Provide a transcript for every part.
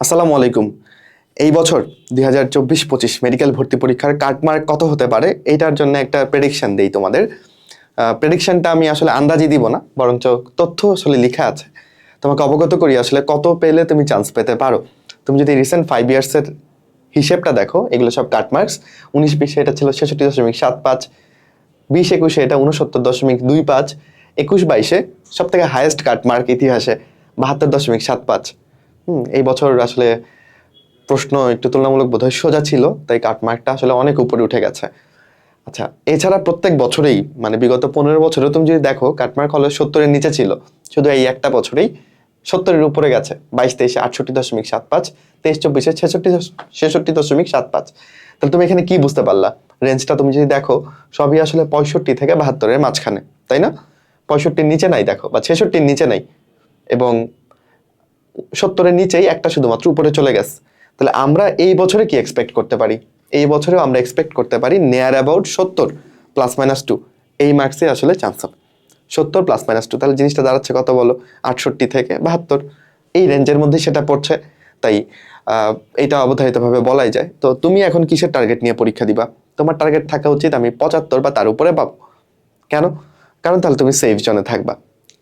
আসসালামু আলাইকুম। এই বছর দুই হাজার চব্বিশ পঁচিশ মেডিকেল ভর্তি পরীক্ষার কাটমার্ক কত হতে পারে এইটার জন্য একটা প্রেডিকশন দেই তোমাদের। প্রেডিকশনটা আমি আসলে আন্দাজি দিব না, বরঞ্চ তথ্য আসলে লেখা আছে। তোমাকে অবগত করি আসলে কত পেলে তুমি চান্স পেতে পারো। তুমি যদি রিসেন্ট ফাইভ ইয়ার্সের হিসেবটা দেখো, এগুলো সব কাটমার্কস, উনিশ বিশে এটা ছিল ছেষট্টি দশমিক সাত পাঁচ, বিশ একুশে এটা উনসত্তর দশমিক দুই পাঁচ, একুশ বাইশে সব থেকে হায়েস্ট কাটমার্ক ইতিহাসে বাহাত্তর দশমিক সাত পাঁচ। হুম, এই বছর আসলে প্রশ্ন একটু তুলনামূলক বোধহয় সোজা ছিল, তাই কাটমার্কটা আসলে অনেক উপরে উঠে গেছে। আচ্ছা এছাড়া প্রত্যেক বছরেই মানে বিগত পনেরো বছরে তুমি যদি দেখো কাটমার্ক হলে সত্তরের নিচে ছিল। শুধু এই একটা বছরেই সত্তরের উপরে গেছে, বাইশ, তেইশে আটষট্টি দশমিক সাত পাঁচ, তেইশ, চব্বিশে ছেষট্টি ছেষট্টি দশমিক সাত পাঁচ। তাহলে তুমি এখানে কি বুঝতে পারলা? রেঞ্জটা তুমি যদি দেখো, সবই আসলে পঁয়ষট্টি থেকে বাহাত্তরের মাঝখানে, তাই না? পঁয়ষট্টির নিচে নাই দেখো, বা ছেষট্টির নিচে নাই। এবং সত্তরের নিচেই একটা শুধুমাত্র উপরে চলে গেছে। তাহলে আমরা এই বছরে কি এক্সপেক্ট করতে পারি? এই বছরেও আমরা এক্সপেক্ট করতে পারি নেয়ার অ্যাবাউট সত্তর প্লাস মাইনাস টু এই মার্কসে আসলে চান্স হবে। সত্তর প্লাস মাইনাস টু তাহলে জিনিসটা দাঁড়াচ্ছে কত বলো? আটষট্টি থেকে বাহাত্তর। এই রেঞ্জের মধ্যে সেটা পড়ছে। তাই এটা অবধারিতভাবে বলাই যায়। তো তুমি এখন কিসের টার্গেট নিয়ে পরীক্ষা দিবা? তোমার টার্গেট থাকা উচিত আমি পঁচাত্তর বা তার উপরে পাবো। কেন? কারণ তাহলে তুমি সেফ জনে থাকবা।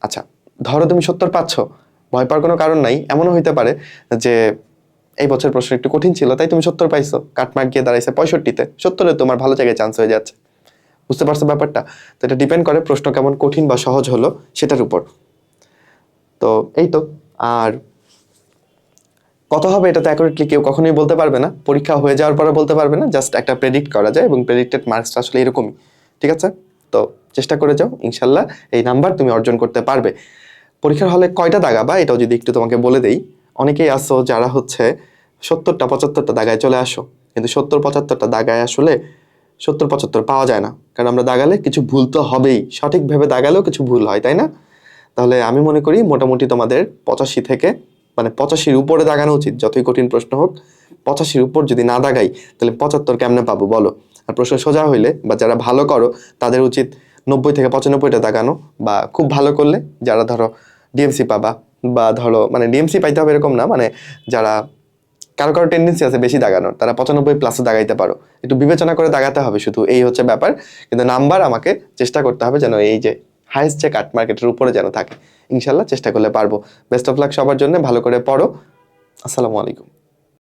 আচ্ছা ধরো তুমি সত্তর পাচ্ছ। ভয় পাওয়ার কোনো কারণ নাই। এমনও হইতে পারে যে এই বছর প্রশ্ন একটু কঠিন ছিল, তাই তুমি সত্তর পাইছো। কাটমার্ক গিয়ে দাঁড়াইছে পঁয়ষট্টিতে। সত্তরে তোমার ভালো জায়গায় চান্স হয়ে যাচ্ছে। বুঝতে পারছ ব্যাপারটা? তো এটা ডিপেন্ড করে প্রশ্ন কেমন কঠিন বা সহজ হলো সেটার উপর। তো এই তো, আর কত হবে এটা তো অ্যাকুরেটলি কেউ কখনোই বলতে পারবে না। পরীক্ষা হয়ে যাওয়ার পরে বলতে পারবে না। জাস্ট একটা প্রেডিক্ট করা যায় এবং প্রেডিক্টেড মার্কসটা আসলে এরকমই। ঠিক আছে? তো চেষ্টা করে যাও, ইনশাল্লাহ এই নাম্বার তুমি অর্জন করতে পারবে। পরীক্ষার হলে কয়টা দাগাবা এটাও যদি একটু তোমাকে বলে দেই, অনেকেই আসো যারা হচ্ছে সত্তরটা, পঁচাত্তরটা দাগায় চলে আসো। কিন্তু সত্তর, পঁচাত্তরটা দাগায় আসলে সত্তর, পঁচাত্তর পাওয়া যায় না। কারণ আমরা দাগালে কিছু ভুল তো হবেই। সঠিকভাবে দাগালেও কিছু ভুল হয়, তাই না? তাহলে আমি মনে করি মোটামুটি তোমাদের পঁচাশি থেকে মানে পঁচাশির উপরে দাগানো উচিত। যতই কঠিন প্রশ্ন হোক, পঁচাশির উপর যদি না দাগাই, তাহলে পঁচাত্তর কেমনে পাবো বলো? আর প্রশ্ন সোজা হইলে বা যারা ভালো করো, তাদের উচিত নব্বই থেকে পঁচানব্বইটা দাগানো বা খুব ভালো করলে, যারা ধরো ডিএমসি পাবা বা ধরো মানে ডিএমসি পাইতে হবে এরকম না মানে যারা, কারও কারও টেন্ডেন্সি আছে বেশি দাগানোর, তারা পঁচানব্বই প্লাসে দাগাইতে পারো। একটু বিবেচনা করে দাগাতে হবে শুধু, এই হচ্ছে ব্যাপার। কিন্তু নাম্বার আমাকে চেষ্টা করতে হবে যেন এই যে হাইস্ট যে কাট মার্কেটের উপরে যেন থাকে। ইনশাল্লাহ চেষ্টা করলে পারব। বেস্ট অফ লাক সবার জন্য, ভালো করে পড়ো। আসসালামু আলাইকুম।